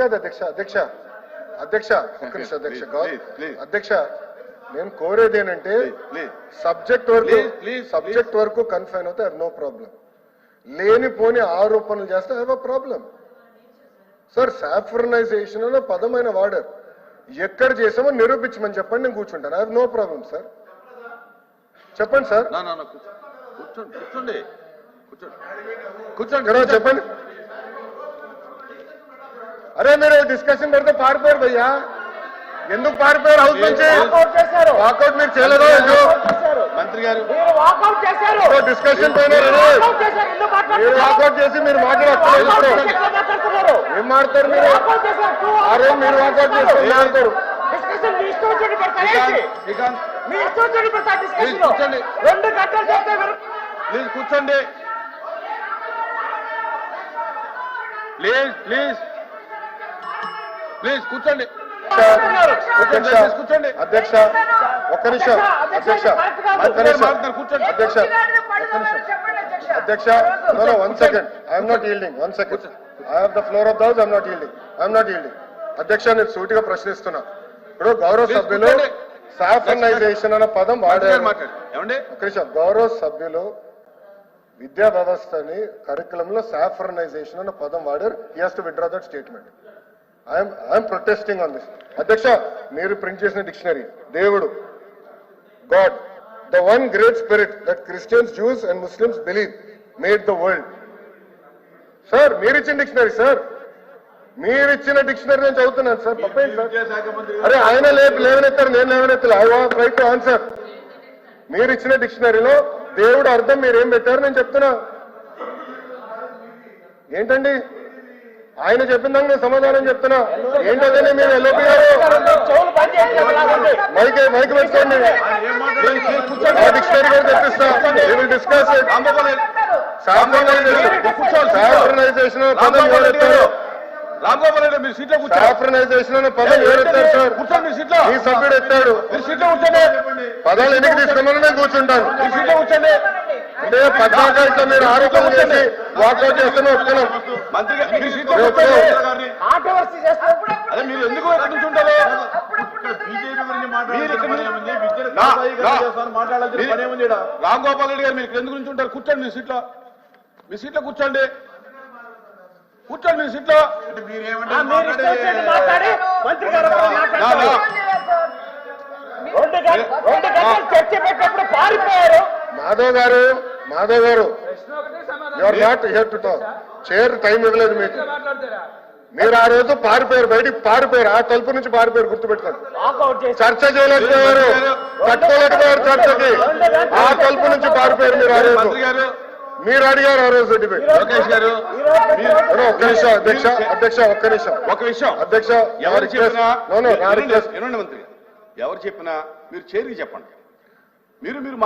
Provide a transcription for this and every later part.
కాదు అధ్యక్ష అధ్యక్ష అధ్యక్ష అధ్యక్ష please. అధ్యక్ష నేను కోరేది ఏంటంటే సబ్జెక్ట్ వరకు సబ్జెక్ట్ వరకు కన్ఫైన్ అవుతే నో ప్రాబ్లం లేనిపోని ఆరోపణలు చేస్తే have a problem sir saffronization అనే పదమైన వాడారు. ఎక్కడ చేసామో నిరూపించమని చెప్పండి నేను కూర్చుంటాను. I have no problem sir చెప్పండి సార్ కూర్చోండి కూర్చోండి. కూర్చోండి. చెప్పండి. అరే మీరు డిస్కషన్ పెడితే పారిపోయారు భయ్యా. ఎందుకు పారిపోయారు హౌస్ నుంచి? వాకౌట్ మీరు చేయలేదో మంత్రి గారు. డిస్కషన్ మీరు. వాకౌట్ చేసి మీరు మాట్లాడతారు ఏం మాడతారు మీరు అరే మీరు వాకౌట్ చేస్తే ఏం మాడతారు డిస్కషన్ మీ ఇష్టం వచ్చి పెడతారు. ఏంటి? శ్రీకాంత్. మీ ఇష్టం వచ్చి పెడతారు మీరు డిస్కషన్ కూర్చోండి. రెండు గంటలు చేస్తే మీరు- ప్లీజ్ ప్లీజ్ ప్లీజ్ కూర్చోండి. అధ్యక్ష కూర్చోండి. అధ్యక్ష ఒక్క నిమిషం అధ్యక్ష ఒక్క నిమిషం కూర్చోండి. అధ్యక్ష అధ్యక్ష. No one second I'm not yielding one second I have the floor of the house I'm not yielding I'm not yielding అధ్యక్ష నేను సూటిగా ప్రశ్నిస్తున్నా. ఇప్పుడు గౌరవ సభ్యులు కూర్చోండి. సాఫర్నైజేషన్ అన్న పదం వాడారు. ఒక్క నిమిషం. గౌరవ సభ్యులు విద్యా వ్యవస్థని కరికులంలో సాఫర్నైజేషన్ అన్న పదం వాడారు. He has to withdraw that statement I'm I'm protesting on this అధ్యక్ష మీరు ప్రింట్ చేసిన డిక్షనరీ దేవుడు God the one great spirit that Christians Jews and Muslims believe made the world sir మీరు ఇచ్చిన డిక్షనరీ సార్ మీరు ఇచ్చిన డిక్షనరీ నేను చదువుతున్నాను సార్ అరే ఆయన లేవనెత్తారు నేను లేవనెత్తలే. I want right to answer మీరు ఇచ్చిన డిక్షనరీలో దేవుడు అర్థం మీరు ఏం పెట్టారు నేను చెప్తున్నా. ఏంటండి? ఆయన చెప్పిన నేను సమాధానం చెప్తున్నా. ఏంటంటే మీరు ఎల్ఓపి గారు. మైక్ మైక్ పెట్టుకోండి. డిక్షనరీ కూడా తెప్పిస్తా. డిస్కస్ రాంగోపాల్ రెడ్డి సాఫ్రనైజేషన్ పదం రాంగోపాల్ రెడ్డి గారు ఎవరెత్తారు రాంగోపాల్ రెడ్డి మీరు సీట్లో కూర్చోండి. సాఫ్రనైజేషన్ అనే పదం ఎవరెత్తారు సార్. కూర్చోండి మీ సీట్లో. ఈ సభ్యుడు ఎత్తాడు. మీరు సీట్లో కూర్చోండి. పదాలు ఎన్నిక తీసుకోమని నేను కూర్చుంటాను. మీరు సీట్లో కూర్చోండి. అంటే పద్నాలుగు మీరు ఆరోపణలు చేసి వాకౌట్ చేస్తూనే వస్తున్నాం. అదే మీరు ఎందుకు ఎక్కడి నుంచి ఉంటారు? రామ్ గోపాల్ రెడ్డి గారు మీరు ఎందుకు నుంచి ఉంటారు? కూర్చోండి మీ సీట్లో. మీ సీట్లో కూర్చోండి. కూర్చోండి మీ సీట్లో. మాధవ్ గారు మాధవ్ గారు your not here to talk chair time ఇవ్వలేదు మీకు. మీరు ఆ రోజు పారిపోయారు బయటికి పారిపోయారు. ఆ తలుపు నుంచి పారిపోయారు గుర్తుపెట్టుకోండి. చర్చ చేయలేకపోయారు. కట్టుకోలేకపోయారు చర్చకి. ఆ తలుపు నుంచి పారిపోయారు మీరు ఆ రోజు. మీరు అడిగారు ఆ రోజు డిబేట్ లోకేష్ గారు. ఒక్క నిమిషం అధ్యక్ష అధ్యక్ష ఒక్క నిమిషం. ఒక విషయం అధ్యక్ష ఎవరు చెప్పినా. ఎవరు చెప్పినా మీరు చేరి చెప్పండి. మీరు మీరు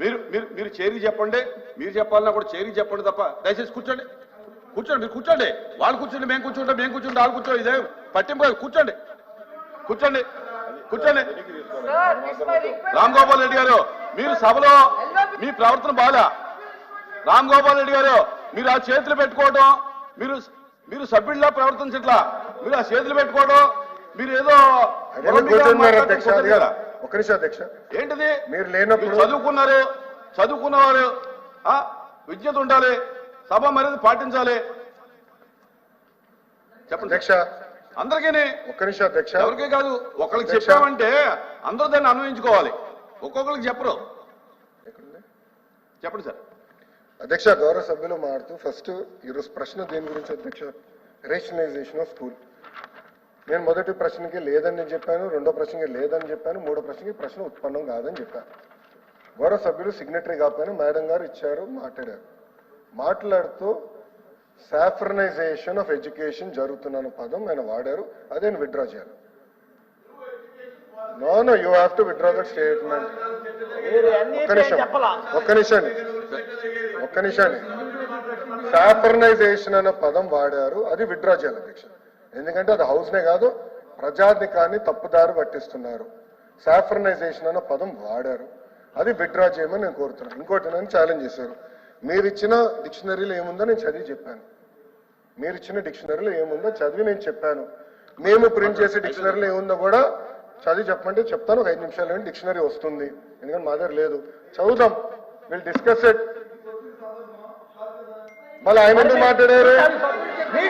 మీరు మీరు మీరు చేరి చెప్పండి. మీరు చెప్పాలన్నా కూడా చేరి చెప్పండి తప్ప దయచేసి కూర్చోండి. కూర్చోండి మీరు కూర్చోండి. వాళ్ళు కూర్చోండి మేము కూర్చుంటాం మేము కూర్చుంటాం వాళ్ళు కూర్చోండి ఇదే పట్టింపు కాదు. కూర్చోండి. కూర్చోండి. కూర్చోండి. రామ్ గోపాల్ రెడ్డి గారు మీరు సభలో మీ ప్రవర్తన బాగా రామ్ గోపాల్ రెడ్డి గారు మీరు ఆ చేతులు పెట్టుకోవడం మీరు మీరు సభ్యుల్లా ప్రవర్తించట్లా. మీరు ఆ చేతులు పెట్టుకోవడం మీరు ఏదో మాట్లాడితే. ఒక్క నిమిషం అధ్యక్ష. ఏంటిది? మీరు లేనప్పుడు- చదువుకున్నారు? చదువుకున్నవారు ఆ, విద్యత ఉండాలి సభ మర్యాద పాటించాలి. చెప్పండి. అధ్యక్ష. అందరికీ ఒక్క నిమిషం అధ్యక్ష. ఎవరికే కాదు ఒకరికి. చెప్పామంటే అందరూ దాన్ని అన్వయించుకోవాలి. ఒక్కొక్కరికి చెప్పరు? చెప్పండి సార్. అధ్యక్ష గౌరవ సభ్యులు మారుతూ ఫస్ట్ ఈరోజు ప్రశ్న దేని గురించి అధ్యక్ష? రేషనలైజేషన్ ఆఫ్ స్కూల్ నేను మొదటి ప్రశ్నకి లేదని చెప్పాను రెండో ప్రశ్నకి లేదని చెప్పాను మూడో ప్రశ్నకి ప్రశ్న ఉత్పన్నం కాదని చెప్పాను. గౌరవ సభ్యులు సిగ్నటరీ కాకపోయినా మేడం గారు ఇచ్చారు మాట్లాడారు. మాట్లాడుతూ సాఫ్రనైజేషన్ ఆఫ్ ఎడ్యుకేషన్ జరుగుతున్న పదం ఆయన వాడారు అదే నేను విత్డ్రా చేయాలి. No no you have to withdraw that statement ఒక్క నిమిషం ఒక్క నిమిషం అండి ఒక్క నిమిషం. అండి సాఫర్నైజేషన్ అనే పదం వాడారు అది విత్డ్రా చేయాలి అధ్యక్ష. ఎందుకంటే అది హౌస్నే కాదు ప్రజాధికాన్ని తప్పుదారి పట్టిస్తున్నారు. సాఫర్నైజేషన్ అన్న పదం వాడారు. అది విత్డ్రా చేయమని నేను కోరుతున్నాను. ఇంకోటి నన్ను ఛాలెంజ్ చేశారు. మీరు ఇచ్చిన డిక్షనరీలో ఏముందో నేను చదివి చెప్పాను. మీరు ఇచ్చిన డిక్షనరీలో ఏముందో చదివి నేను చెప్పాను. మేము ప్రింట్ చేసే డిక్షనరీలో ఏముందో కూడా చదివి చెప్పమంటే చెప్తాను. ఒక ఐదు నిమిషాలు డిక్షనరీ వస్తుంది. ఎందుకంటే మా దగ్గర లేదు. చదువుదాం. విల్ డిస్కస్ ఇట్ మళ్ళీ ఆయన మాట్లాడారు? మీ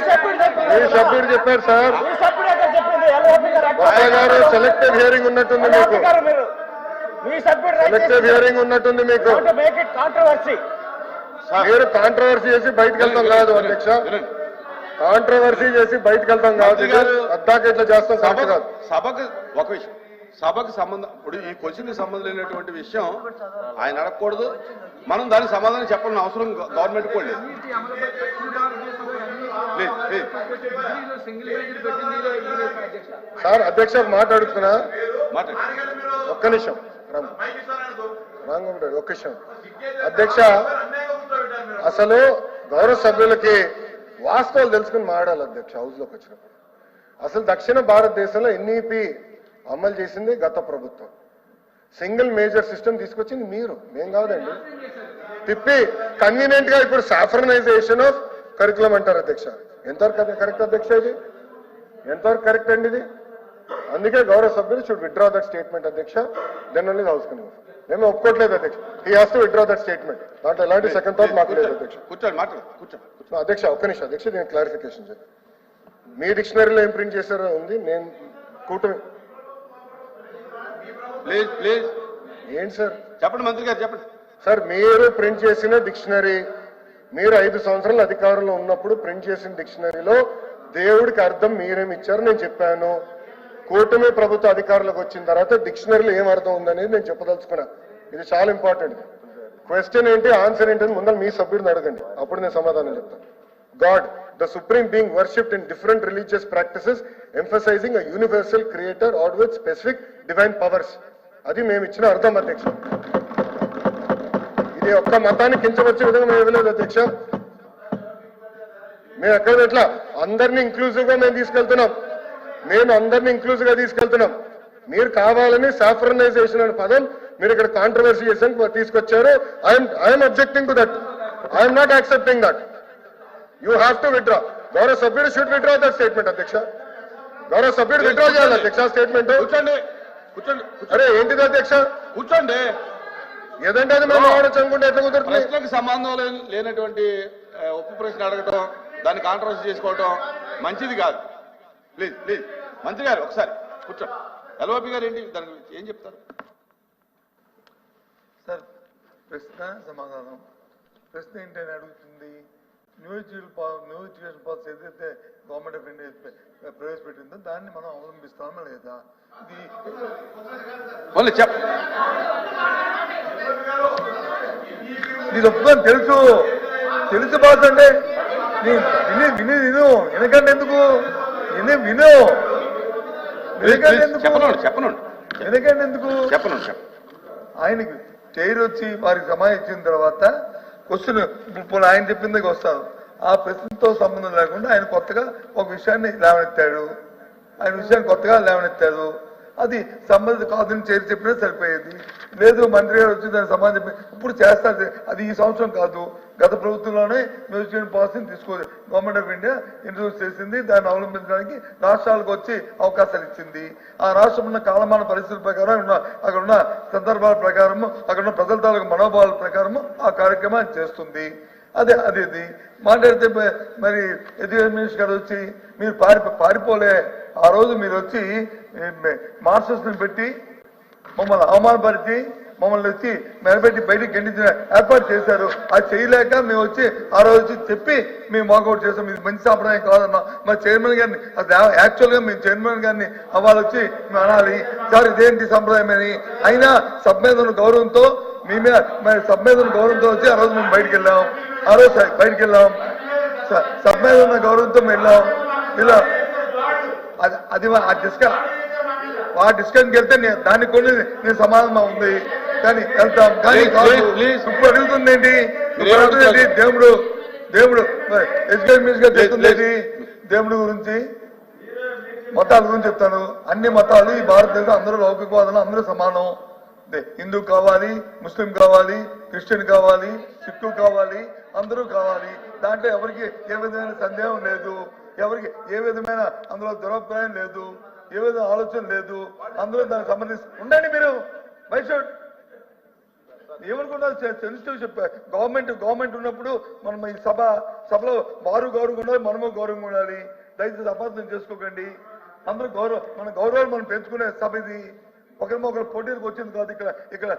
సభ్యుడు చెప్పారు సార్. గారు సెలెక్టెడ్ హియరింగ్ ఉన్నట్టుంది మీకు. సెలెక్టెడ్ హియరింగ్ ఉన్నట్టుంది మీకు. మీరు కాంట్రవర్సీ చేసి బయటకు వెళ్తాం కాదు అధ్యక్ష. కాంట్రవర్సీ చేసి బయటకు వెళ్తాం కాదు అద్దాక ఇట్లా చేస్తాం కాదు సభకు ఒక విషయం. సభకు సంబంధం ఇప్పుడు ఈ క్వశ్చన్ సంబంధం లేనటువంటి విషయం ఆయన అడగకూడదు. మనం దానికి సమాధానం చెప్పాలని అవసరం గవర్నమెంట్ కూడా. సార్ అధ్యక్ష. ఒక మాట అడుగుతున్నా మాట్లాడండి ఒక్క నిమిషం. గోపాల్ ఒక్క నిమిషం. అధ్యక్ష అసలు గౌరవ సభ్యులకి వాస్తవాలు తెలుసుకుని మాట్లాడాలి అధ్యక్ష హౌస్లోకి వచ్చినప్పుడు. అసలు దక్షిణ భారతదేశంలో ఎన్ఈపి అమలు చేసింది గత ప్రభుత్వం. సింగిల్ మేజర్ సిస్టమ్ తీసుకొచ్చింది మీరు. మేం కాదండి. తిప్పి కన్వీనియంట్గా ఇప్పుడు సాఫ్రనైజేషన్ ఆఫ్ కరికులం అంటారు అధ్యక్ష. ఎంతవరకు కరెక్ట్ అధ్యక్ష ఇది? ఎంతవరకు కరెక్ట్ అండి ఇది? అందుకే గౌరవ సభ్యులు షుడ్ విత్డ్రా దట్ స్టేట్మెంట్ అధ్యక్ష. దెన్ ఓన్లీ హౌస్ కన్ మేము ఒప్పుకోవట్లేదు అధ్యక్ష. He has to withdraw that statement దాంట్లో ఎలాంటి సెకండ్ థాట్ మాకు లేదు అధ్యక్ష. కూర్చోండి కూర్చోండి. అధ్యక్ష ఒక్క నిమిషం అధ్యక్ష నేను క్లారిఫికేషన్ చెప్పి మీ డిక్షనరీలో ఏం ప్రింట్ చేశారో ఉంది? నేను కూటమి ప్లీజ్ ప్లీజ్ ఏంటి సార్? చెప్పండి మంత్రి గారు చెప్పండి. సార్ మీరు ప్రింట్ చేసిన డిక్షనరీ మీరు ఐదు సంవత్సరాలు అధికారంలో ఉన్నప్పుడు ప్రింట్ చేసిన డిక్షనరీలో దేవుడికి అర్థం మీరేమి ఇచ్చారు నేను చెప్పాను. కూటమి ప్రభుత్వ అధికారులకు వచ్చిన తర్వాత డిక్షనరీలో ఏం అర్థం ఉందనేది నేను చెప్పదలుచుకున్నా. ఇది చాలా ఇంపార్టెంట్ క్వశ్చన్ ఏంటి? ఆన్సర్ ఏంటి ముందర మీ సభ్యుడిని అడగండి. అప్పుడు నేను సమాధానం చెప్తాను God the supreme being worshipped in different religious practices emphasizing a universal creator or with specific divine powers అది మేము ఇచ్చిన అర్థం అధ్యక్షుడు. ఇది ఒక్క మతాన్ని కించవచ్చే విధంగా మేము ఇవ్వలేదు అధ్యక్ష. మేము ఎక్కడ ఎట్లా అందరినీ ఇంక్లూజివ్గా మేము తీసుకెళ్తున్నాం. మేము అందరినీ ఇంక్లూజివ్గా తీసుకెళ్తున్నాం. మీరు కావాలని సాఫ్రనైజేషన్ అనే పదం మీరు ఇక్కడ కాంట్రవర్సీ చేసాను తీసుకొచ్చారు. I'm I'm objecting to that I'm not accepting that you have to withdraw గౌరవ సభ్యుడు షుడ్ విత్డ్రా దట్ స్టేట్మెంట్ అధ్యక్ష. గౌరవ సభ్యుడు విత్డ్రా చేయాలి అధ్యక్ష స్టేట్మెంట్ కూర్చోండి. కూర్చోండి. కూర్చో- అరే ఏంటిది అధ్యక్ష? కూర్చోండి. ఏదంటే అది ఎట్లా కుదురుతుంది? ప్రశ్నకు సంబంధం లేని- లేనటువంటి ఉప్పు ప్రశ్న అడగటం దాన్ని కాంట్రవర్సీ చేసుకోవటం మంచిది కాదు. ప్లీజ్ ప్లీజ్ మంత్రి గారు ఒకసారి కూర్చోండి. ఎల్ఓపి గారు ఏంటి? దాని గురించి ఏం చెప్తారు? సార్ ప్రశ్న సమాధానం. ప్రశ్న ఏంటని అడుగుతుంది? న్యూ ఎడ్యుకేషన్ పా పాలసీ ఏదైతే గవర్నమెంట్ ఆఫ్ ఇండియా ప్ర- ప్రవేశపెట్టిందో దాన్ని మనం అవలంబిస్తామా లేదా? ఇది చెప్. ఇది ఒప్పుకొని తెలుసు. తెలుసు బాస్ అంటే విని విని విను. వెనకంటే ఎందుకు? విని విను. వెనకంటే ఎందుకు? వెనకంటే ఎందుకు? చెప్పనండి చెప్ప. ఆయనకి చైర్ వచ్చి వారికి సమాధానం ఇచ్చిన తర్వాత క్వశ్చన్ ఇప్పుడు ఆయన చెప్పిన దగ్గర వస్తాను. ఆ ప్రశ్నతో సంబంధం లేకుండా ఆయన కొత్తగా ఒక విషయాన్ని లేవనెత్తాడు. ఆయన విషయాన్ని కొత్తగా లేవనెత్తాడు. అది సంబంధిత కాదని చేరి చెప్పినా సరిపోయేది. లేదు మంత్రి గారు వచ్చి దాని సంబంధం ఇప్పుడు చేస్తారు అది ఈ సంవత్సరం కాదు. గత ప్రభుత్వంలోనే మ్యూజియం పాలసీని తీసుకో గవర్నమెంట్ ఆఫ్ ఇండియా ఇంట్రడ్యూస్ చేసింది. దాన్ని అవలంబించడానికి రాష్ట్రాలకు వచ్చి అవకాశాలు ఇచ్చింది. ఆ రాష్ట్రం ఉన్న కాలమాన పరిస్థితుల ప్రకారం ఉన్న అక్కడ ఉన్న సందర్భాల ప్రకారము అక్కడ ఉన్న ప్రజల తాలూకు మనోభావాల ప్రకారము ఆ కార్యక్రమాన్ని చేస్తుంది. అదే అదే ఇది మాట్లాడితే మరి ఎడ్యుకేషన్ మినిస్టర్ గారు వచ్చి మీరు పారి పారిపోలే. ఆ రోజు మీరు వచ్చి మాస్టర్స్ని పెట్టి మమ్మల్ని అవమానపరిచి మమ్మల్ని వచ్చి మెరపెట్టి బయటికి గెండించిన ఏర్పాటు చేశారు. అది చేయలేక మేము వచ్చి ఆ రోజు వచ్చి చెప్పి మేము వాకౌట్ చేసాం ఇది మంచి సాంప్రదాయం కాదన్నా మా చైర్మన్ గారిని అది యాక్చువల్గా మేము చైర్మన్ గారిని అవ్వాలి వచ్చి మేము అనాలి. సార్ ఇదేంటి సంప్రదాయం అని అయినా సబ్ మీద ఉన్న గౌరవంతో మీ మీద మరి సబ్ మీద ఉన్న గౌరవంతో వచ్చి ఆ రోజు మేము బయటికి వెళ్ళాం. ఆ రోజు బయటికి వెళ్ళాం. సబ్ మీద ఉన్న గౌరవంతో మేము వెళ్ళాం. ఇలా అది అది ఆ డిస్కస్ ఆ డిస్కషన్కి వెళ్తే నేను దానికి కొన్ని నేను సమాధానం ఉంది. కానీ వెళ్తాం. కానీ. ఇప్పుడు అడుగుతుంది ఏంటి? అడుగుతుంది? దేవుడు దేవుడు ఎడ్యుకేషన్ మినిస్టర్ చెప్తుంది? దేవుడి గురించి మతాల గురించి చెప్తాను. అన్ని మతాలు ఈ భారతదేశం అందరూ లౌకికవాదులు అందరూ సమానం. హిందూ కావాలి ముస్లిం కావాలి క్రిస్టియన్ కావాలి సిక్కు కావాలి అందరూ కావాలి. దాంట్లో ఎవరికి ఏ విధమైన సందేహం లేదు ఎవరికి ఏ విధమైన అందులో దురభిప్రాయం లేదు ఏ విధమైన ఆలోచన లేదు. అందులో దానికి సంబంధించి ఉండండి మీరు. బైషోట్ ఏమనుకున్నారు సెన్సిటివ్ చెప్పా గవర్నమెంట్ గవర్నమెంట్ ఉన్నప్పుడు మనం ఈ సభ సభలో వారు గౌరవంగా ఉండాలి మనము గౌరవంగా ఉండాలి. దయచేసి అపార్థం చేసుకోకండి. అందరూ గౌరవం మన గౌరవాలు మనం పెంచుకునే సభ ఇది. ఒకరి ఒకరు పోటీలకు వచ్చింది కాదు. ఇక్కడ ఇక్కడ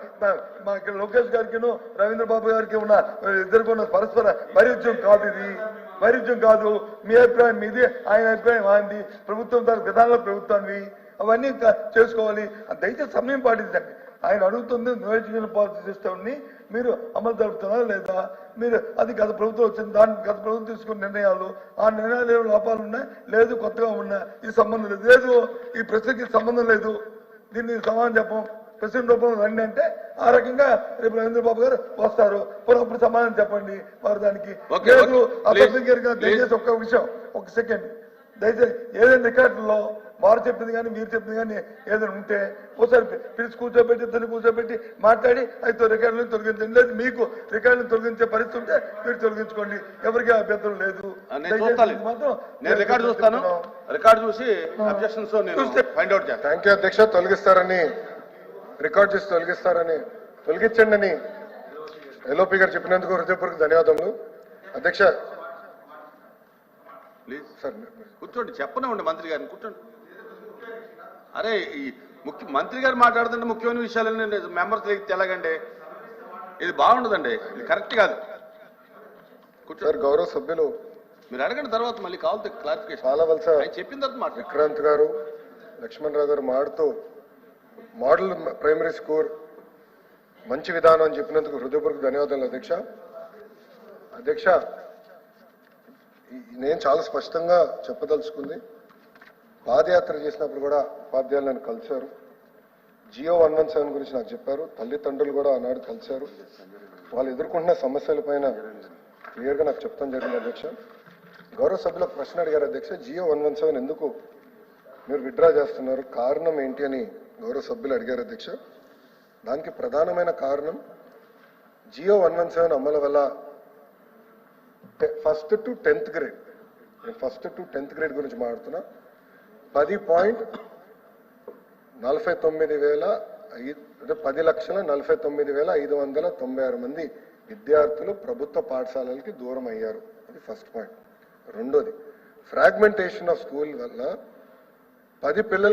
మా- ఇక్కడ లోకేష్ గారికిను రవీంద్ర బాబు గారికి ఉన్న ఇద్దరికి ఉన్న పరస్పర వైరుధ్యం కాదు ఇది. వైరుధ్యం కాదు. మీ అభిప్రాయం మీది ఆయన అభిప్రాయం ఆయనది. ప్రభుత్వం దాని విధానాలు ప్రభుత్వాన్ని అవన్నీ చేసుకోవాలి. దయచేసి సమయం పాటించండి. ఆయన అడుగుతుంది నియోజకవర్గ పాలసీ సిస్టమ్ని మీరు అమలు జరుపుతున్నారా లేదా? మీరు అది గత ప్రభుత్వం వచ్చింది దాని గత ప్రభుత్వం తీసుకున్న నిర్ణయాలు ఆ నిర్ణయాలు ఏమైనా లోపాలు ఉన్నాయి? లేదు కొత్తగా ఉన్నాయి. ఈ సంబంధం లేదు. లేదు ఈ ప్రశ్నకి సంబంధం లేదు. దీన్ని సమాధానం చెప్పం ప్రెసిడెంట్ రూపంలో రండి అంటే ఆ రకంగా రేపు రవీంద్ర బాబు గారు వస్తారు. అప్పుడు సమాధానం చెప్పండి. వారు దానికి ఒక్క విషయం ఒక సెకండ్. దయచేసి ఏదైనా రికార్డుల్లో వారు చెప్పింది కానీ మీరు చెప్పింది కానీ ఏదైనా ఉంటే ఒకసారి పిలిచి కూర్చోబెట్టి ఇద్దరిని కూర్చోబెట్టి మాట్లాడి అయితే రికార్డులను తొలగించండి. లేదు మీకు రికార్డులను తొలగించే పరిస్థితి ఉంటే మీరు తొలగించుకోండి. ఎవరికి అభ్యంతరం లేదు. రికార్డు చూస్తాను. రికార్డు చూసి objections find out thank you అధ్యక్ష. తొలగిస్తారని రికార్డ్ చేసి తొలగిస్తారని తొలగించండి అని ఎల్ఓపి గారు చెప్పినందుకు హృదయపూర్వక ధన్యవాదములు. అధ్యక్ష ప్లీజ్ సార్ కూర్చోండి చెప్పనివ్వండి మంత్రి గారిని కూర్చోండి. అరే ఈ ముఖ్య మంత్రి గారు మాట్లాడుతుంటే ముఖ్యమైన విషయాలన్నీ మెంబర్స్ తెలగండి. ఇది బాగుండదండి ఇది కరెక్ట్ కాదు. కూర్చోండి సార్ గౌరవ సభ్యులు. మీరు అడగండి తర్వాత మళ్ళీ కావాలి క్లారిఫికేషన్. పాలవలస ఆయన చెప్పిన తర్వాత మాట్లాడు. విక్రాంత్ గారు లక్ష్మణ్ రావు గారు మాడుతూ మోడల్ ప్రైమరీ స్కూల్ మంచి విధానం అని చెప్పినందుకు హృదయపూర్వక ధన్యవాదాలు అధ్యక్ష. అధ్యక్ష నేను చాలా స్పష్టంగా చెప్పదలుచుకుంది. పాదయాత్ర చేసినప్పుడు కూడా ఉపాధ్యాయులు నన్ను కలిశారు. జియో వన్ వన్ సెవెన్ గురించి నాకు చెప్పారు. తల్లిదండ్రులు కూడా ఆనాడు కలిశారు. వాళ్ళు ఎదుర్కొంటున్న సమస్యల పైన క్లియర్గా నాకు చెప్తాం జరిగింది అధ్యక్ష. గౌరవ సభ్యుల ప్రశ్న అడిగారు అధ్యక్ష. జియో వన్ వన్ సెవెన్ ఎందుకు మీరు విత్డ్రా చేస్తున్నారు? కారణం ఏంటి అని గౌరవ సభ్యులు అడిగారు అధ్యక్ష. దానికి ప్రధానమైన కారణం జియో వన్ వన్ సెవెన్ అమలు వల్ల ఫస్ట్ టు టెన్త్ గ్రేడ్ నేను ఫస్ట్ టు టెన్త్ గ్రేడ్ గురించి మాట్లాడుతున్నా. పది పాయింట్ నలభై తొమ్మిది వేల ఐదు అంటే పది లక్షల నలభై తొమ్మిది వేల ఐదు వందల తొంభై ఆరు మంది విద్యార్థులు ప్రభుత్వ పాఠశాలలకి దూరం అయ్యారు. అది ఫస్ట్ పాయింట్ రెండోది ఫ్రాగ్మెంటేషన్ ఆఫ్ స్కూల్ వల్ల పది పిల్లలు